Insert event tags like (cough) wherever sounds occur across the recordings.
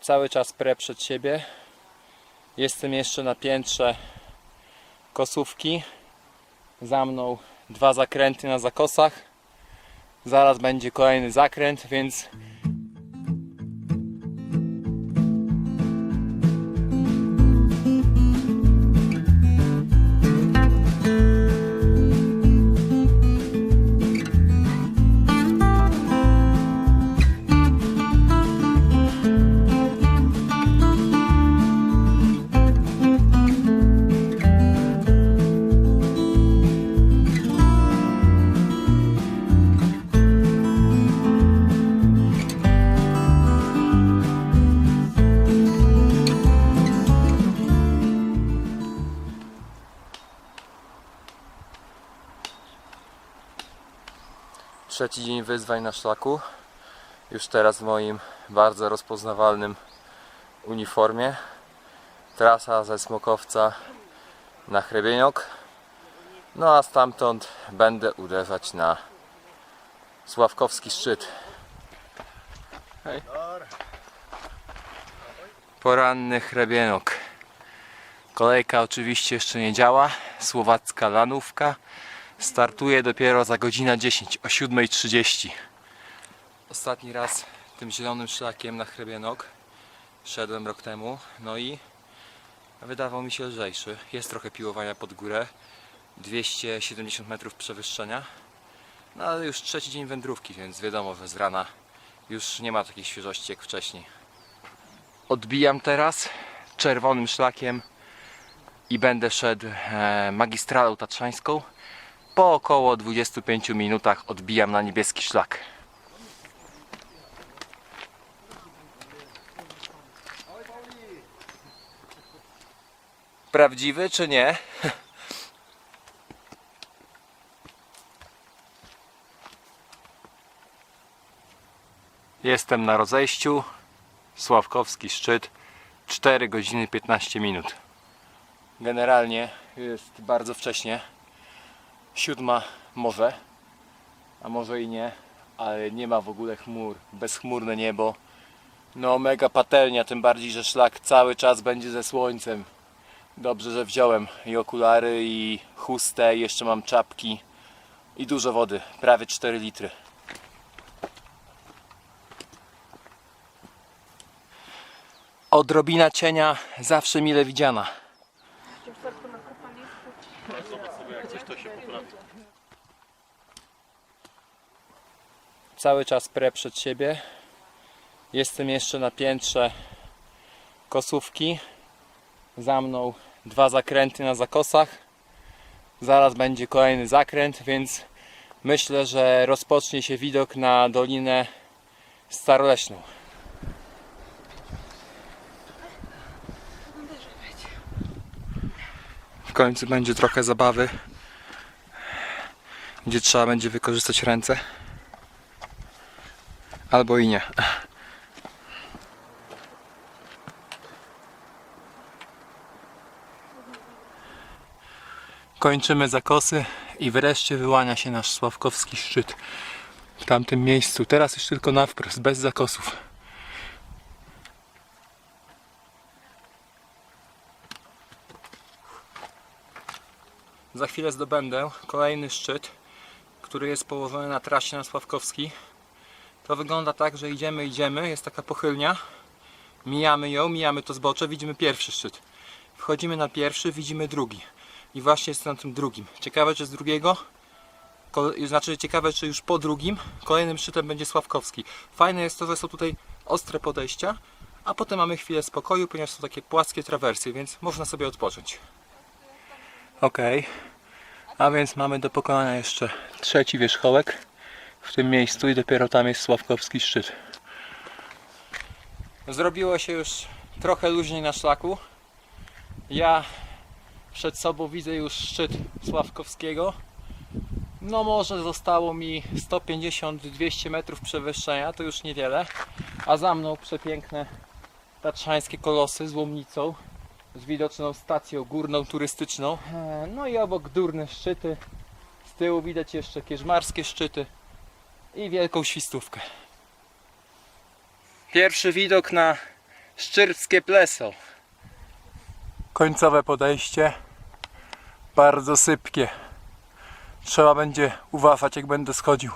cały czas pre przed siebie. Jestem jeszcze na piętrze kosówki. Za mną dwa zakręty na zakosach. Zaraz będzie kolejny zakręt, więc Trzeci dzień wyzwań na szlaku. Już teraz w moim bardzo rozpoznawalnym uniformie. Trasa ze Smokowca na Hrebieniok. No a stamtąd będę uderzać na Sławkowski szczyt. Hej. Poranny Hrebienok. Kolejka oczywiście jeszcze nie działa. Słowacka lanówka. Startuje dopiero za godzinę 10 o 7.30. Ostatni raz tym zielonym szlakiem na Hrebienok szedłem rok temu, no i wydawał mi się lżejszy. Jest trochę piłowania pod górę, 270 metrów przewyższenia, no ale już trzeci dzień wędrówki, więc wiadomo, że z rana już nie ma takiej świeżości jak wcześniej. Odbijam teraz czerwonym szlakiem i będę szedł e, magistralą tatrzańską. Po około 25 minutach odbijam na niebieski szlak. Prawdziwy czy nie? (laughs) Jestem na rozejściu. Sławkowski szczyt. 4 godziny 15 minut. Generalnie jest bardzo wcześnie siódma może, a może i nie, ale nie ma w ogóle chmur, bezchmurne niebo. No mega patelnia, tym bardziej, że szlak cały czas będzie ze słońcem. Dobrze, że wziąłem i okulary, i chustę, i jeszcze mam czapki i dużo wody, prawie 4 litry. Odrobina cienia zawsze mile widziana. Cały czas pre przed siebie. Jestem jeszcze na piętrze kosówki. Za mną dwa zakręty na zakosach. Zaraz będzie kolejny zakręt, więc myślę, że rozpocznie się widok na Dolinę Staroleśną. Końcu będzie trochę zabawy, gdzie trzeba będzie wykorzystać ręce. Albo i nie. Kończymy zakosy i wreszcie wyłania się nasz Sławkowski szczyt w tamtym miejscu. Teraz już tylko na wprost, bez zakosów. Za chwilę zdobędę kolejny szczyt, który jest położony na trasie na Sławkowski. To wygląda tak, że idziemy, idziemy, jest taka pochylnia, mijamy ją, mijamy to zbocze, widzimy pierwszy szczyt. Wchodzimy na pierwszy, widzimy drugi. I właśnie jest na tym drugim. Ciekawe, czy z drugiego, znaczy ciekawe, czy już po drugim, kolejnym szczytem będzie Sławkowski. Fajne jest to, że są tutaj ostre podejścia, a potem mamy chwilę spokoju, ponieważ są takie płaskie trawersy, więc można sobie odpocząć. Okej, a więc mamy do pokonania jeszcze trzeci wierzchołek w tym miejscu i dopiero tam jest Sławkowski szczyt. Zrobiło się już trochę luźniej na szlaku. Ja przed sobą widzę już szczyt Sławkowskiego. No może zostało mi 150-200 metrów przewyższenia, to już niewiele. A za mną przepiękne tatrzańskie kolosy z łomnicą, z widoczną stacją górną turystyczną. E, No i obok durne szczyty. Z tyłu widać jeszcze kierzmarskie szczyty i wielką świstówkę. Pierwszy widok na Szczyrpskie pleso. Końcowe podejście. Bardzo sypkie. Trzeba będzie uważać jak będę schodził.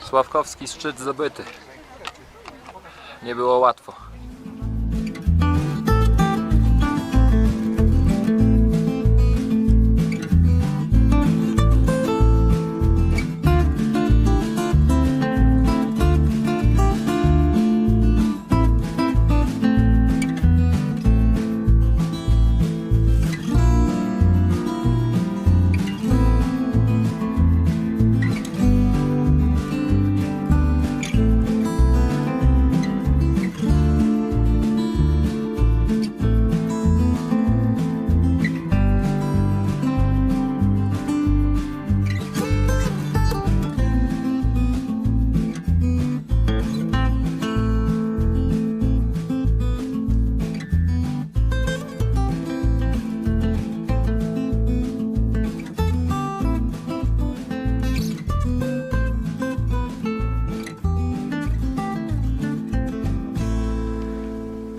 Sławkowski szczyt zdobyty. Nie było łatwo.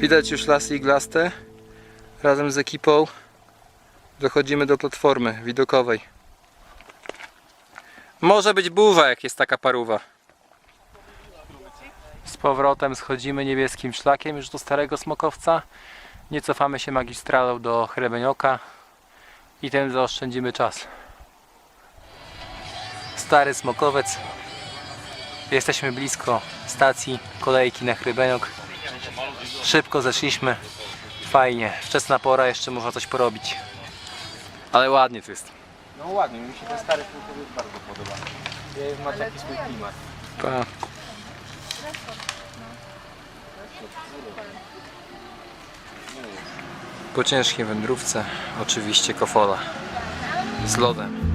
Widać już lasy iglaste. Razem z ekipą dochodzimy do platformy widokowej. Może być burza, jak jest taka paruwa. Z powrotem schodzimy niebieskim szlakiem już do Starego Smokowca. Nie cofamy się magistralą do Hrebenioka i tym zaoszczędzimy czas. Stary Smokowiec. Jesteśmy blisko stacji kolejki na Hrebeniok. Szybko zeszliśmy. Fajnie. Wczesna pora, jeszcze można coś porobić. Ale ładnie tu jest. No ładnie, mi się ten stary Smokowiec bardzo podoba. Ma taki swój klimat. Pa. Po ciężkiej wędrówce oczywiście kofola z lodem.